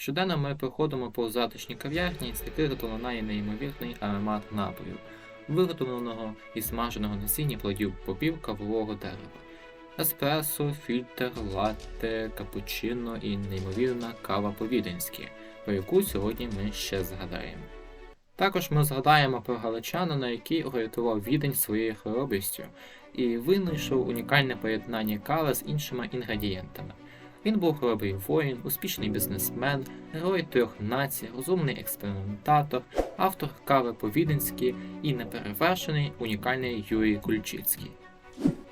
Щоденно ми проходимо по затишній кав'ярні, з яких долинає неймовірний аромат напою, виготовленого із смаженого насіння плодів попів кавового дерева. Еспресо, фільтр, латте, капучино і неймовірна кава по-віденськи, про яку сьогодні ми ще згадаємо. Також ми згадаємо про галичанина, який урятував відень своєю хоробрістю і винайшов унікальне поєднання кави з іншими інгредієнтами. Він був хоробрий воїн, успішний бізнесмен, герой трьох націй, розумний експериментатор, автор кави по-віденськи і неперевершений унікальний Юрій Кульчицький.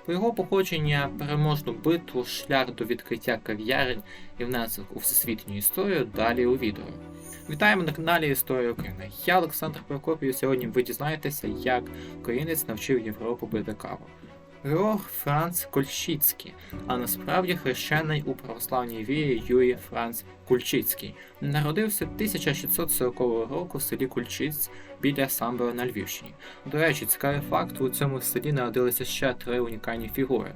Про його походження, переможну битву, шлях до відкриття кав'ярень і внесок у всесвітню історію далі у відео. Вітаємо на каналі Історія України. Я Олександр Прокопів. і Сьогодні ви дізнаєтеся, як українець навчив Європу пити каву. Георг Франц Кольщицький, а насправді хрещений у православній вірі Юрій Франц Кульчицький, народився 1640 року в селі Кульчиць біля Самбора на Львівщині. До речі, цікавий факт: у цьому селі народилися ще три унікальні фігури,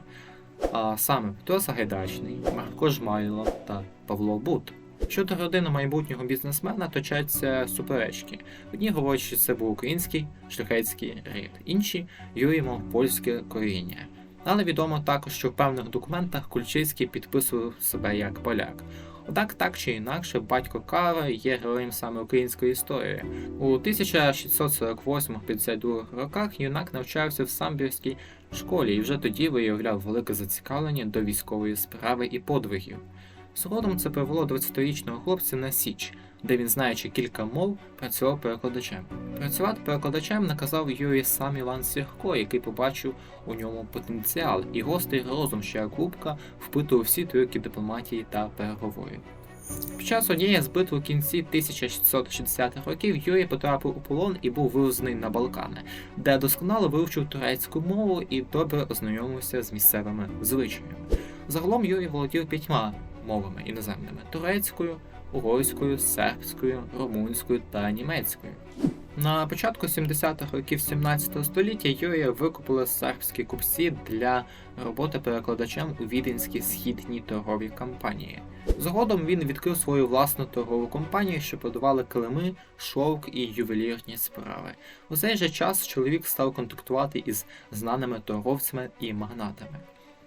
а саме Петро Сагайдачний, Марко Жмайло та Павло Бут. Щодо родини майбутнього бізнесмена точаться суперечки. Одні говорять, що це був український шляхетський рід, інші Юрій польське коріння. Але відомо також, що в певних документах Кульчицький підписував себе як поляк. Однак так чи інакше, батько Кара є героєм саме української історії. У 1648-52 роках юнак навчався в самбірській школі і вже тоді виявляв велике зацікавлення до військової справи і подвигів. Згодом це привело 20-річного хлопця на Січ, де він, знаючи кілька мов, працював перекладачем. Працювати перекладачем наказав Юрій сам Іван Сірко, який побачив у ньому потенціал і гострий розум, що як губка впитував всі трюки дипломатії та переговорів. Під час однієї з битв у кінці 1660-х років Юрій потрапив у полон і був вивезений на Балкани, де досконало вивчив турецьку мову і добре ознайомився з місцевими звичаями. Загалом Юрій володів п'ятьма мовами іноземними турецькою, угорською, сербською, румунською та німецькою. На початку 70-х років 17 століття Юрія викупили сербські купці для роботи перекладачем у віденській східній торговій компанії. Згодом він відкрив свою власну торгову компанію, що продавали килими, шовк і ювелірні справи. У цей же час чоловік став контактувати із знаними торговцями і магнатами.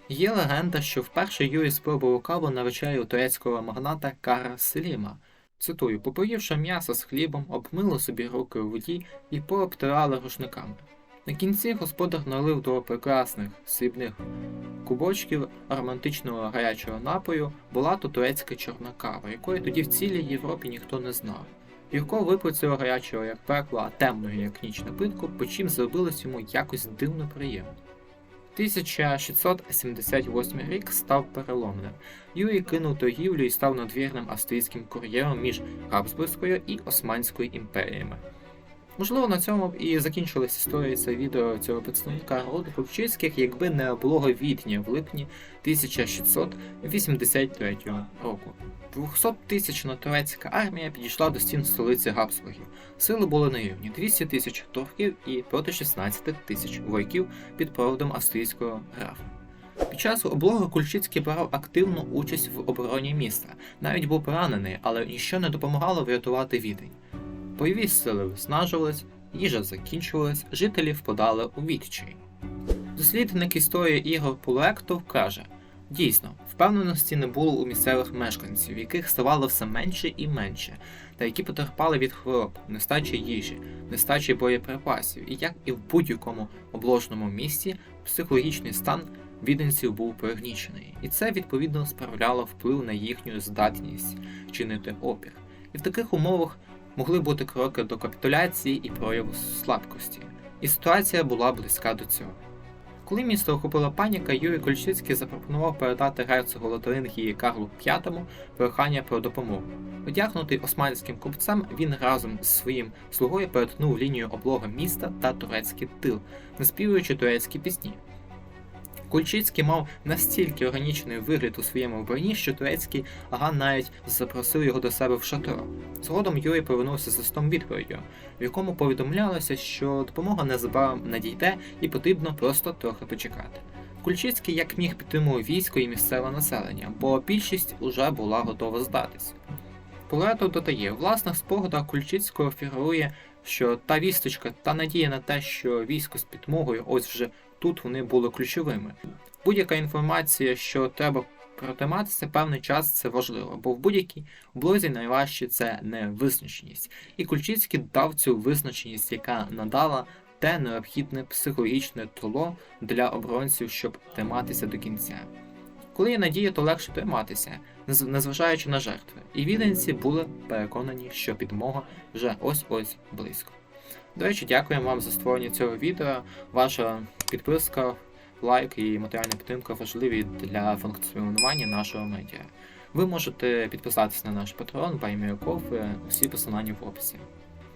Є легенда, що вперше Юрій спробував каву на вечері у турецького магната Кара Селіма. Цитую, попоївши м'ясо з хлібом, обмили собі руки у воді і пообтирали рушниками. На кінці господар налив до прекрасних срібних кубочків ароматичного гарячого напою була то турецька чорна кава, якої тоді в цілій Європі ніхто не знав. Юрко випив гарячого як пекло, а темного як ніч напитку, почим зробилось йому якось дивно приємно. 1678 рік став переломним. Юрій кинув торгівлю і став надвірним австрійським кур'єром між Габсбурзькою і Османською імперіями. Можливо, на цьому б і закінчилась історія це відео цього представника роду Купчицьких, якби не облога Відня в липні 1683 року. 200-тисячна турецька армія підійшла до стін столиці Габсбургів. Сили були нерівні 200 тисяч турків і проти 16 тисяч вояків під проводом австрійського графа. Під час облоги Кульчицький брав активну участь в обороні міста, навіть був поранений, але ніщо не допомагало врятувати відень. Бойові сили виснажувались, їжа закінчувалась, жителі впадали у відчай. Дослідник історії Ігор Пулектов каже: дійсно, впевненості не було у місцевих мешканців, яких ставало все менше і менше, та які потерпали від хвороб, нестачі їжі, нестачі боєприпасів, і як і в будь-якому обложеному місті, психологічний стан віденців був пригнічений, і це відповідно справляло вплив на їхню здатність чинити опір. І в таких умовах могли бути кроки до капітуляції і прояву слабкості, і ситуація була близька до цього. Коли місто охопила паніка, Юрій Кольчицький запропонував передати герцогу Лотарингії Карлу V прохання про допомогу. Одягнутий османським купцем, він разом з своїм слугою перетнув лінію облоги міста та турецький тил, наспівуючи турецькі пісні. Кульчицький мав настільки органічний вигляд у своєму вбранні, що турецький аган навіть запросив його до себе в шатро. Згодом Юрій повернувся з листом відповіддю, в якому повідомлялося, що допомога незабаром надійде і потрібно просто трохи почекати. Кульчицький як міг підтримував військо і місцеве населення, бо більшість уже була готова здатись. Полето додає, у власних спогадах Кульчицького фігурує, що та вісточка та надія на те, що військо з підмогою, ось вже тут вони були ключовими. Будь-яка інформація, що треба протриматися певний час, це важливо, бо в будь-якій облозі найважче це невизначеність. І Кульчицький дав цю визначеність, яка надала те необхідне психологічне тло для оборонців, щоб триматися до кінця. Коли є надія, то легше триматися, незважаючи на жертви. І віденці були переконані, що підмога вже ось-ось близько. До речі, дякуємо вам за створення цього відео. Ваша підписка, лайк і матеріальна підтримка важливі для функціонування нашого медіа. Ви можете підписатися на наш патрон, Байміокофи, усі посилання в описі.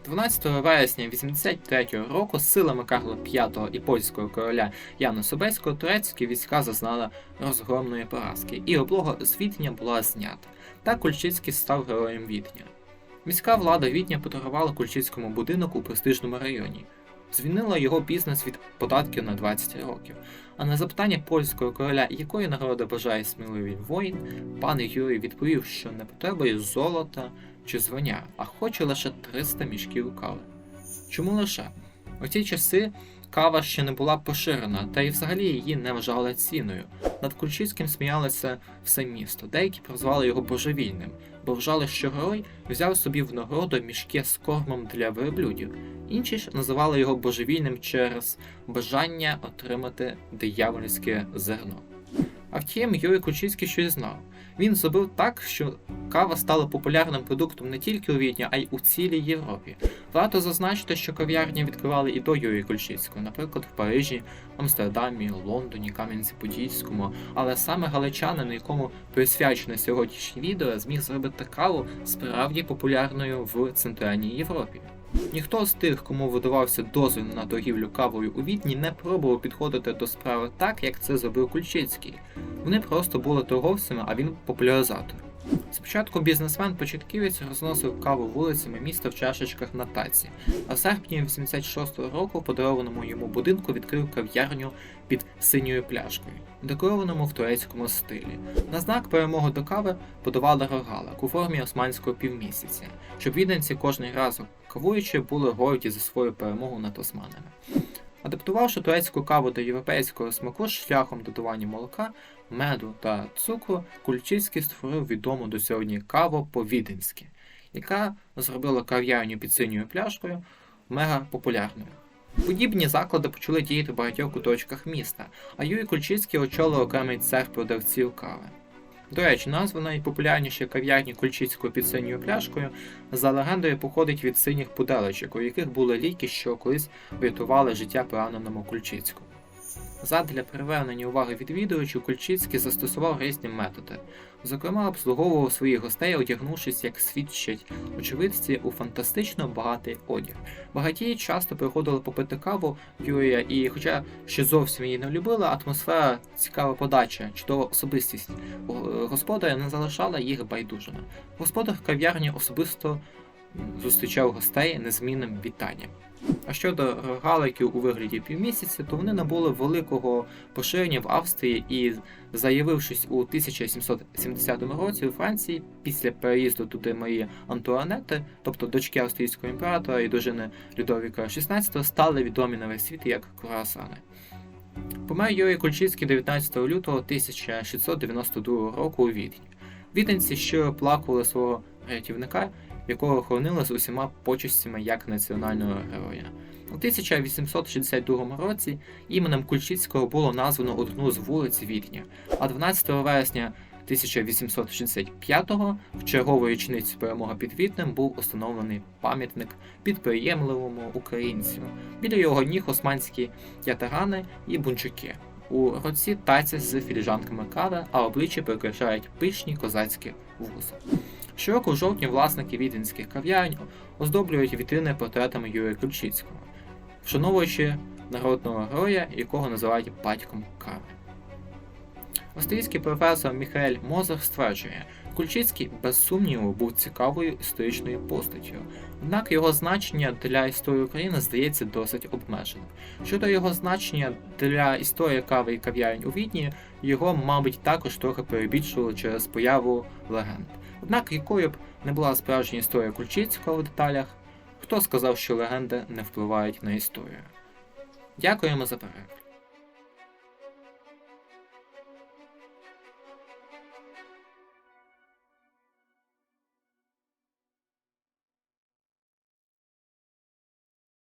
12 вересня 83 року силами Карла V і польського короля Яна Собеського турецькі війська зазнали розгромної поразки, і облога з була знята. Так Кульчицький став героєм Відня. Міська влада Відня подарувала Кульчицькому будинок у престижному районі, звільнила його бізнес від податків на 20 років. А на запитання польського короля, якої нагороди бажає сміливий воїн, пан Юрій відповів, що не потребує золота чи звання, а хоче лише 300 мішків кави. Чому лише? У ті часи кава ще не була поширена, та й взагалі її не вважали ціною. Над Кульчицьким сміялося все місто. Деякі прозвали його божевільним, бо вважали, що герой взяв собі в нагороду мішки з кормом для верблюдів. Інші ж називали його божевільним через бажання отримати диявольське зерно. А втім, Юрій Кульчицький щось знав. Він зробив так, що кава стала популярним продуктом не тільки у Відні, а й у цілій Європі. Варто зазначити, що кав'ярні відкривали і до Юрія Кульчицького, наприклад, в Парижі, Амстердамі, Лондоні, Кам'янці-Подільському, але саме галичанин, якому присвячене сьогоднішнє відео, зміг зробити каву справді популярною в Центральній Європі. Ніхто з тих, кому видавався дозвіл на торгівлю кавою у Відні, не пробував підходити до справи так, як це зробив Кульчицький. Вони просто були торговцями, а він популяризатор. Спочатку бізнесмен-початківець розносив каву вулицями міста в чашечках на таці, а в серпні 86-го року в подарованому йому будинку відкрив кав'ярню під синьою пляшкою, декорованому в турецькому стилі. На знак перемоги до кави подавали рогалик у формі османського півмісяця, щоб віденці кожний раз кавуючи були горді за свою перемогу над османами. Адаптувавши турецьку каву до європейського смаку шляхом додавання молока, меду та цукру, Кульчицький створив відому до сьогодні каву по-віденськи, яка зробила кав'ярню під синьою пляшкою мега популярною. Подібні заклади почали діяти в багатьох куточках міста, а Юрій Кульчицький очолив окремий цех продавців кави. До речі, назва найпопулярнішої кав'ярні Кульчицькою під синьою пляшкою за легендою походить від синіх пуделечок, у яких були ліки, що колись врятували життя пораненому Кульчицькому. Задля привернення уваги відвідувачів Кульчицький застосував різні методи. Зокрема, обслуговував своїх гостей, одягнувшись, як свідчать очевидці, у фантастично багатий одяг. Багатії часто приходили попити каву Юрія, і, хоча ще зовсім її не любили, атмосфера, цікава подача, чудова особистість е, господаря не залишала їх байдужими. Господар кав'ярні особисто зустрічав гостей незмінним вітанням. А щодо рогаликів у вигляді півмісяця, то вони набули великого поширення в Австрії і, заявившись у 1770 році у Франції після переїзду туди Марії Антуанети, тобто дочки австрійського імператора і дружини Людовіка XVI, стали відомі на весь світ як круасани. Помер Юрій Кульчицький 19 лютого 1692 року у Відні. Віденці щиро плакали свого рятівника, якого охоронили з усіма почестями як національного героя. У 1862 році іменем Кульчицького було названо одну з вулиць Відня, а 12 вересня 1865-го в чергову річницю перемоги під Віднем був установлений пам'ятник підприємливому українцю. Біля його ніг османські ятарани і бунчуки. У руці таця з філіжанками кави, а обличчя прикрашають пишні козацькі вузи. Щороку жовтні власники віденських кав'ярень оздоблюють вітрини портретами Юрія Ключицького, вшановуючи народного героя, якого називають батьком кави. Австрійський професор Міхаель Мозер стверджує, Кульчицький без сумніву був цікавою історичною постаттю, однак його значення для історії України здається досить обмеженим. Щодо його значення для історії кави і кав'ярень у Відні, його, мабуть, також трохи перебільшували через появу легенд. Однак якою б не була справжня історія Кульчицького в деталях, хто сказав, що легенди не впливають на історію. Дякуємо за перегляд.